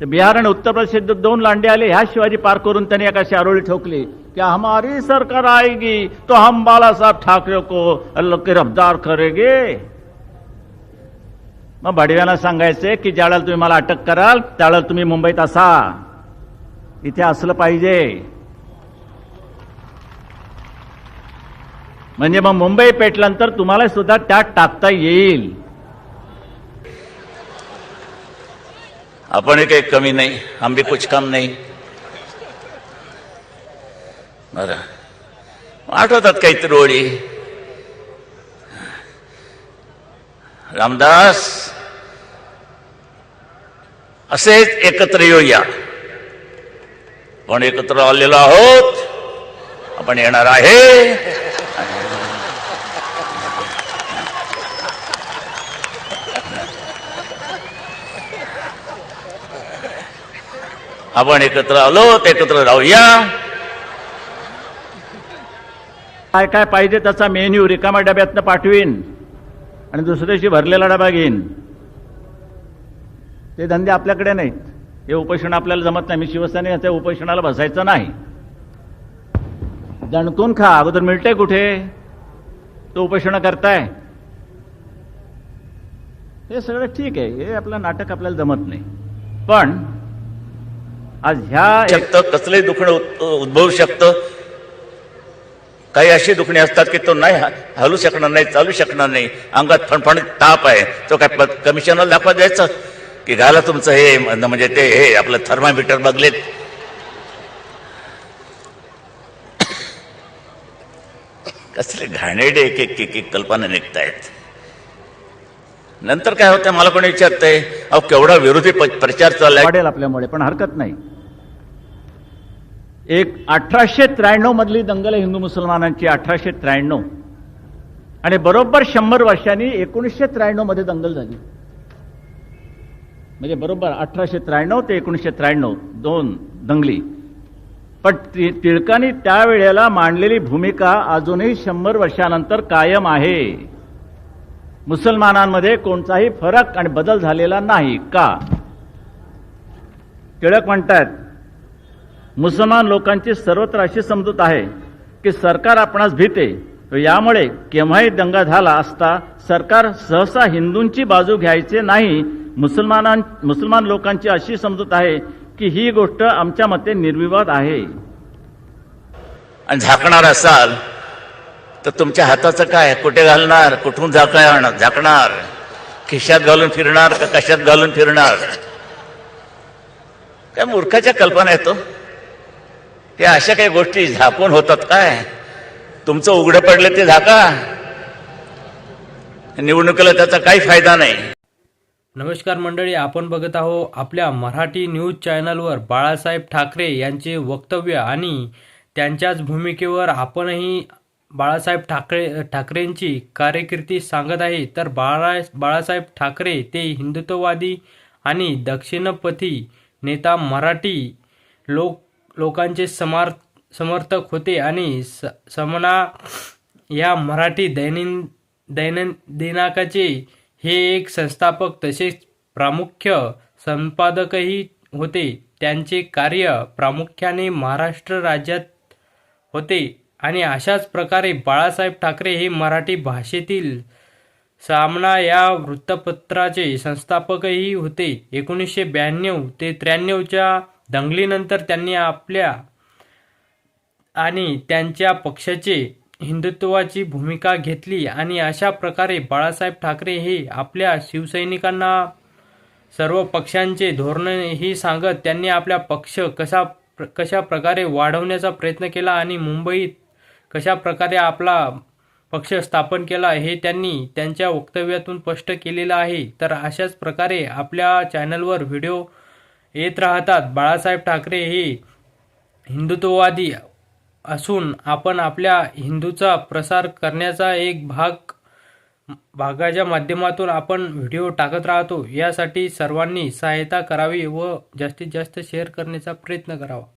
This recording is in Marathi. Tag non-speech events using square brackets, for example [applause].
तर बिहार आणि उत्तर प्रदेश दोन लांडे आले ह्या शिवाजी पार करून त्यांनी एका शारोळी ठोकली की हमारी सरकार आएगी तो हम बालासाहेब ठाकरे को गिरफ्तार करेगे. मग बडव्यांना सांगायचे की ज्यावेळेला तुम्ही मला अटक कराल त्यावेळेला तुम्ही मुंबईत असा. इथे असलं पाहिजे. म्हणजे मग मुंबई पेटल्यानंतर तुम्हाला सुद्धा त्यात टाकता येईल. आपण काही कमी नाही आम्ही कुछ काम नाही. बर. आठवतात काहीतरी ओळी रामदास असेच एकत्र येऊया. आपण एकत्र आलेलो आहोत. आपण येणार आहे. आपण एकत्र आलो एकत्र राहूया काय काय पाहिजे त्याचा मेन्यू रिकाम्या डब्यातनं पाठवीन. आणि दुसऱ्या दिवशी भरलेला डबा घेईन. ते धंदे आपल्याकडे नाहीत. हे उपोषण आपल्याला जमत नाही. मी शिवसेनेच्या उपोषणाला बसायचं नाही. दणकून खा. अगोदर मिळतंय कुठे? तो उपोषण करताय. हे सगळं ठीक आहे. हे आपलं नाटक आपल्याला जमत नाही. पण आज ह्या एक- कसलंही दुखणं उद्भवू शकतं. काही अशी दुखणी असतात की तो नाही हलू शकणार नाही चालू शकणार नाही. अंगात फणफणीत ताप आहे. तो काय प- कमिशनरला दाखवा द्यायचं? की घाला तुमचं हे म्हणजे ते हे आपलं थर्मामीटर बघलेत. [coughs] कसले घाणेडे एक एक एक एक कल्पना निघतायत. नंतर काय होतं? मला कोणी विचारतंय अहो केवढा विरोधी प्रचार चाललाय. वाढेल आपल्यामुळे पण हरकत नाही. एक अठराशे त्र्याण्णव मधली दंगल आहे हिंदू मुसलमानांची अठराशे त्र्याण्णव. आणि बरोबर शंभर वर्षांनी एकोणीसशे त्र्याण्णवमध्ये दंगल झाली. म्हणजे बरोबर अठराशे त्र्याण्णव ते एकोणीसशे त्र्याण्णव दोन दंगली. पण टिळकांनी त्यावेळेला मांडलेली भूमिका अजूनही शंभर वर्षानंतर कायम आहे. मुसलमानांमध्ये कोणताही फरक आणि बदल झालेला नाही का? टिळक म्हणतात मुसलमान लोकांची सर्वत्र अशी समजूत आहे की सरकार आपणास भीते. यामुळे केव्हाही दंगा झाला असता सरकार सहसा हिंदूंची बाजू घ्यायचे नाही. मुसलमानां मुसलमान लोकांची अशी समजूत आहे की ही गोष्ट आमच्या मते निर्विवाद आहे. आणि झाकणार असाल तर तुमच्या हाताचं काय? कुठे घालणार? कुठून झाकणार झाकणार. खिशात घालून फिरणार का कशात घालून फिरणार? काय मूर्खाच्या कल्पना येतो त्या अशा काही गोष्टी झाकून होतात काय? तुमचं उघडं पडलं ते झाका. निवडणुकीला त्याचा काही फायदा नाही. नमस्कार मंडळी आपण बघत आहो आपल्या मराठी न्यूज चॅनलवर बाळासाहेब ठाकरे यांचे वक्तव्य आणि त्यांच्याच भूमिकेवर आपणही बाळासाहेब ठाकरे ठाकरेंची कार्यकिर्ती सांगत आहे तर बाळा बाळासाहेब ठाकरे ते हिंदुत्ववादी आणि दक्षिणपथी नेता मराठी लोक लोकांचे समार समर्थक होते आणि स समना या मराठी दैनिन दैनंदिनाकाचे हे एक संस्थापक तसेच प्रामुख्य संपादकही होते. त्यांचे कार्य प्रामुख्याने महाराष्ट्र राज्यात होते. आणि अशाच प्रकारे बाळासाहेब ठाकरे हे मराठी भाषेतील सामना या वृत्तपत्राचे संस्थापकही होते. एकोणीसशे ब्याण्णव ते त्र्याण्णवच्या दंगलीनंतर त्यांनी आपल्या आणि त्यांच्या पक्षाचे हिंदुत्वाची भूमिका घेतली आणि अशा प्रकारे बाळासाहेब ठाकरे हे आपल्या शिवसैनिकांना सर्व पक्षांचे धोरणही सांगत त्यांनी आपला पक्ष कसा कशा प्रकारे वाढवण्याचा प्रयत्न केला आणि मुंबईत कशा प्रकारे आपला पक्ष स्थापन केला हे त्यांनी त्यांच्या वक्तव्यातून स्पष्ट केलेलं आहे. तर अशाच प्रकारे आपल्या चॅनलवर व्हिडिओ येत राहतात. बाळासाहेब ठाकरे हे हिंदुत्ववादी असून आपण आपल्या हिंदूचा प्रसार करण्याचा एक भाग भागाच्या माध्यमातून आपण व्हिडिओ टाकत राहतो. यासाठी सर्वांनी सहायता करावी व जास्तीत जास्त शेअर करण्याचा प्रयत्न करावा.